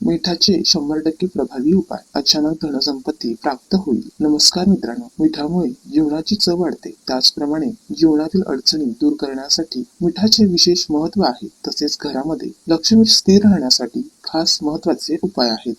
मिठाचे शंभर टक्के प्रभावी उपाय. अचानक धनसंपत्ती प्राप्त होईल. नमस्कार मित्रांनो मिठामुळे जीवनाची चव वाढते. त्याचप्रमाणे जीवनातील अडचणी दूर करण्यासाठी मिठाचे विशेष महत्त्व आहे. तसेच घरामध्ये लक्ष्मी स्थिर राहण्यासाठी खास महत्त्वाचे उपाय आहेत.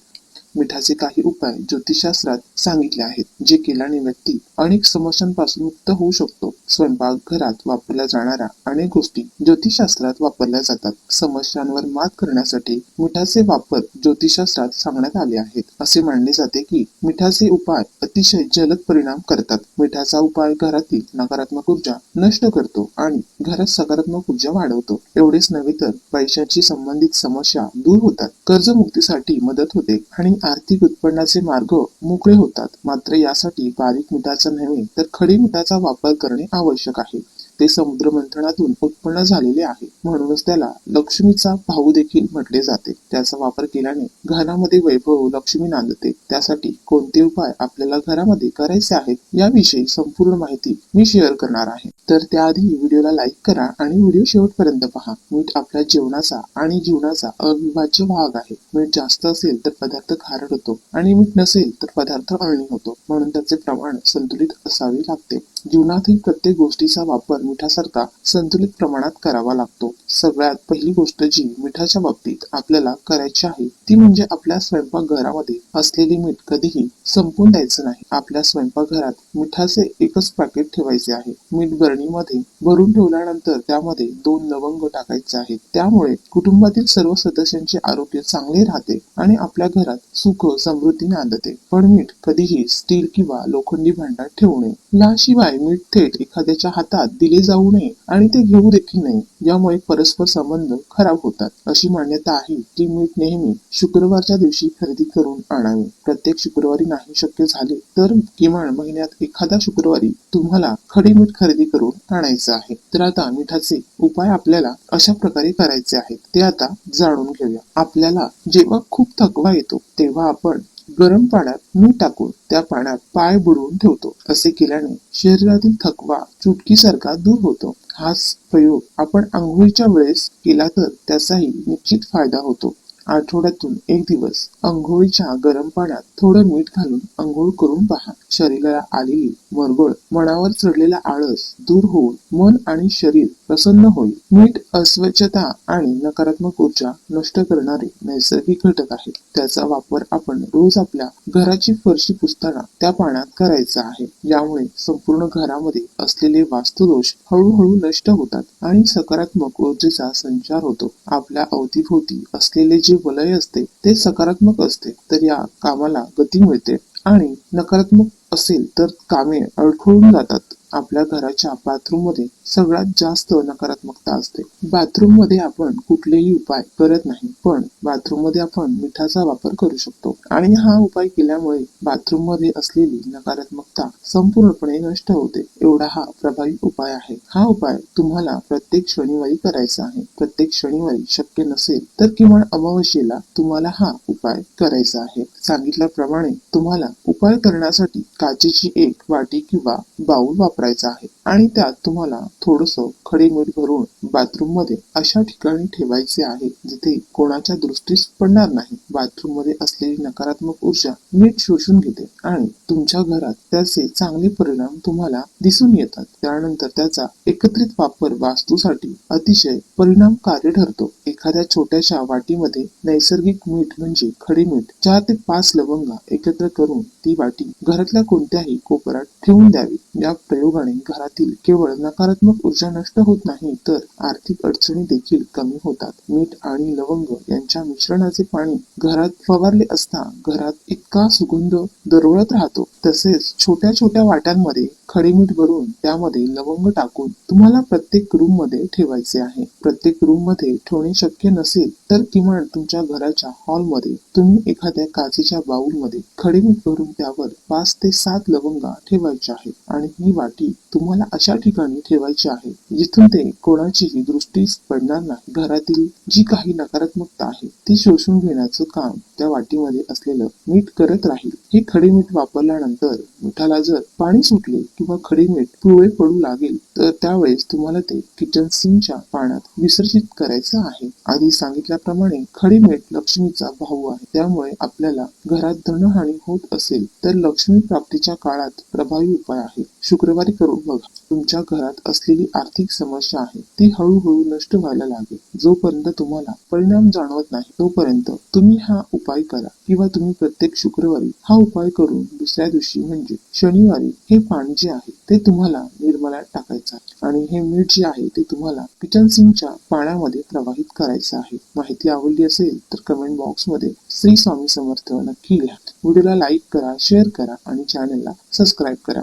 मिठाचे काही उपाय ज्योतिषशास्त्रात सांगितले आहेत जे केल्याने व्यक्ती अनेक समस्यांपासून मुक्त होऊ शकतो. स्वयंपाक घरात वापरल्या जाणाऱ्या अनेक गोष्टी ज्योतिषशास्त्रात वापरल्या जातात. समस्यांवर मात करण्यासाठी मिठाचे वापर ज्योतिषशास्त्रात सांगण्यात आले आहेत. असे मानले जाते की मिठाचे उपाय अतिशय जलद परिणाम करतात. मिठाचा उपाय घरातील नकारात्मक ऊर्जा नष्ट करतो आणि घरात सकारात्मक ऊर्जा वाढवतो. एवढेच नव्हे तर पैशांशी संबंधित समस्या दूर होतात. कर्जमुक्तीसाठी मदत होते आणि आर्थिक उत्पन्नाचे मार्ग मोकळे होतात. मात्र यासाठी बारीक मिठाचा नव्हे तर खडी मिठाचा वापर करणे आवश्यक आहे. ते समुद्र मंथनातून उत्पन्न झालेले आहे. म्हणूनच त्याला लक्ष्मीचा भाऊ देखील म्हटले जाते. त्याचा वापर केल्याने घरामध्ये वैभव लक्ष्मी नांदते. त्यासाठी कोणते उपाय आपल्याला घरामध्ये करायचे आहेत याविषयी संपूर्ण माहिती मी शेअर करणार आहे. तर त्याआधी व्हिडिओला लाईक करा आणि व्हिडिओ शेवटपर्यंत पहा. मीठ आपल्या जेवणाचा आणि जीवनाचा अविभाज्य भाग आहे. मीठ जास्त असेल तर पदार्थ खारट होतो आणि मीठ नसेल तर पदार्थ अळणी होतो. म्हणून त्याचे प्रमाण संतुलित असावे लागते. जीवनातील प्रत्येक गोष्टीचा वापर मिठासारखा संतुलित प्रमाणात करावा लागतो. सगळ्यात पहिली गोष्ट जी मिठाच्या बाबतीत आपल्याला करायची आहे ती म्हणजे आपल्या स्वयंपाकघरामध्ये असलेले मीठ कधीही संपून द्यायचं नाही. आपल्या स्वयंपाकघरात मिठाचे एकच पॅकेट ठेवायचे आहे. मीठ बरणीमध्ये भरून ठेवल्यानंतर त्यामध्ये दोन लवंग टाकायचे आहेत. त्यामुळे कुटुंबातील सर्व सदस्यांचे आरोग्य चांगले राहते आणि आपल्या घरात सुख समृद्धी नांदते पण मीठ कधीही स्टील किंवा लोखंडी भांड्यात ठेवू नये. याशिवाय मीठ थेट एखाद्याच्या हातात दिले जाऊ नये आणि ते घेऊ देखील नये यामुळे परस्पर संबंध खराब होतात. अशी मान्यता आहे की मीठ नेहमी शुक्रवारच्या दिवशी खरेदी करून आणावे. प्रत्येक शुक्रवारी नाही शक्य झाले तर किमान महिन्यात एखादा शुक्रवारी तुम्हाला खडे मीठ खरेदी करून आणायचं आहे. तर आता मिठाचे उपाय आपल्याला अशा प्रकारे करायचे आहेत. ते आता जाणून घेऊया. आपल्याला जेव्हा खूप थकवा येतो तेव्हा आपण गरम पाण्यात मीठ टाकून त्या पाण्यात पाय बुडवून ठेवतो. असे केल्याने शरीरातील थकवा चुटकीसारखा दूर होतो. हाच प्रयोग आपण आंघोळीच्या वेळेस केला तर त्याचाही निश्चित फायदा होतो. आठवड्यातून एक दिवस आंघोळीच्या गरम पाण्यात थोडं मीठ घालून आंघोळ करून पहा. शरीराला आलेली मरगळ मनावर चढलेला आळस दूर होऊन मन आणि शरीर प्रसन्न होईल. मीठ अस्वच्छता आणि नकारात्मक ऊर्जा नष्ट करणारे नैसर्गिक घटक आहे त्याचा वापर आपण रोज आपल्या घराची फरशी पुसताना त्या पाण्यात करायचा आहे. यामुळे संपूर्ण घरामध्ये असलेले वास्तुदोष हळूहळू नष्ट होतात आणि सकारात्मक ऊर्जेचा संचार होतो. आपल्या अवतीभोवती असलेले जे वलय असते ते सकारात्मक असते तर या कामाला गती मिळते आणि नकारात्मक असेल तर कामे अडखळून जातात. आपल्या घराच्या बाथरूममध्ये सगळ्यात जास्त नकारात्मकता असते. बाथरूममध्ये आपण कुठलेही उपाय करत नाही पण बाथरूममध्ये आपण मिठाचा वापर करू शकतो. आणि हा उपाय केल्यामुळे बाथरूममध्ये असलेली नकारात्मकता संपूर्णपणे नष्ट होते. एवढा हा प्रभावी उपाय आहे. हा उपाय तुम्हाला प्रत्येक शनिवारी करायचा आहे. प्रत्येक शनिवारी शक्य नसेल तर किमान अमावस्येला तुम्हाला हा उपाय करायचा आहे. सांगितल्याप्रमाणे तुम्हाला उपाय करण्यासाठी काचेची एक वाटी किंवा बाऊल वापरायचा आहे. आणि त्यात तुम्हाला थोडस खडे मीठ भरून बाथरूममध्ये अशा ठिकाणी ठेवायचे आहे जिथे कोणाच्या दृष्टीस पडणार नाही. बाथरूममध्ये असलेली नकारात्मक ऊर्जा मीठ शोषून घेते आणि तुमच्या घरात त्याचे चांगले परिणाम तुम्हाला दिसून येतात. त्यानंतर त्याचा एकत्रित वापर वास्तूसाठी अतिशय परिणामकारी ठरतो. एखाद्या छोट्याशा वाटीमध्ये नैसर्गिक मीठ म्हणजे खडे मीठ चार ते पाच लवंगा एकत्र करून ती वाटी घरातल्या कोणत्याही कोपरात ठेवून द्यावी. या प्रयोगाने घरात शरीरातील केवळ नकारात्मक ऊर्जा नष्ट होत नाही तर आर्थिक अडचणी देखील कमी होतात. मीठ आणि लवंग यांच्या मिश्रणाचे पाणी घरात फवारले असता घरात इतका सुगंध दरवळत राहतो. तसेच छोट्या छोट्या वाट्यांमध्ये खडे मीठ भरून त्यामध्ये लवंग टाकून तुम्हाला प्रत्येक रूममध्ये ठेवायचे आहे. प्रत्येक रूममध्ये ठेवणे शक्य नसेल तर किमान तुमच्या घराच्या हॉलमध्ये तुम्ही एखाद्या काचेच्या बाउलमध्ये खडे मीठ भरून त्यावर पाच ते सात लवंगा ठेवायच्या आहेत आणि ही वाटी तुम्हाला अशा ठिकाणी ठेवायचे आहे जिथून ते कोणाचीही दृष्टीस पडणार नाही. घरातील जी काही नकारात्मकता आहे ती शोषून घेण्याचं काम त्या वाटीमध्ये असलेलं मीठ करत राहील. हे खडे मीठ वापरल्यानंतर मिठाला जर पाणी सुटले किंवा खडे मीठ पिवळे पडू लागेल तर त्यावेळेस तुम्हाला ते किचन सिंगच्या पाण्यात विसर्जित करायचं आहे. आधी सांगितल्याप्रमाणे खडे मीठ लक्ष्मीचा भाऊ आहे. त्यामुळे आपल्याला घरात धनहानी होत असेल तर लक्ष्मी प्राप्तीच्या काळात प्रभावी उपाय आहे. शुक्रवारी करून बघा. तुमच्या घरात असलेली आर्थिक समस्या आहे ती हळूहळू नष्ट व्हायला लागेल. जोपर्यंत तुम्हाला परिणाम जाणवत नाही तोपर्यंत तुम्ही हा उपाय करा किंवा तुम्ही प्रत्येक शुक्रवारी हा उपाय करून दुसऱ्या दिवशी म्हणजे शनिवारी हे पाणी जे आहे ते तुम्हाला निर्मलात टाकायचं आहे. आणि हे मीठ जे आहे ते तुम्हाला किचन सिंगच्या पाण्यामध्ये प्रवाहित करायचं आहे. माहिती आवडली असेल तर कमेंट बॉक्समध्ये श्री स्वामी समर्थ नक्की लिहा. व्हिडिओला लाईक करा शेअर करा आणि चॅनलला सबस्क्राईब करा.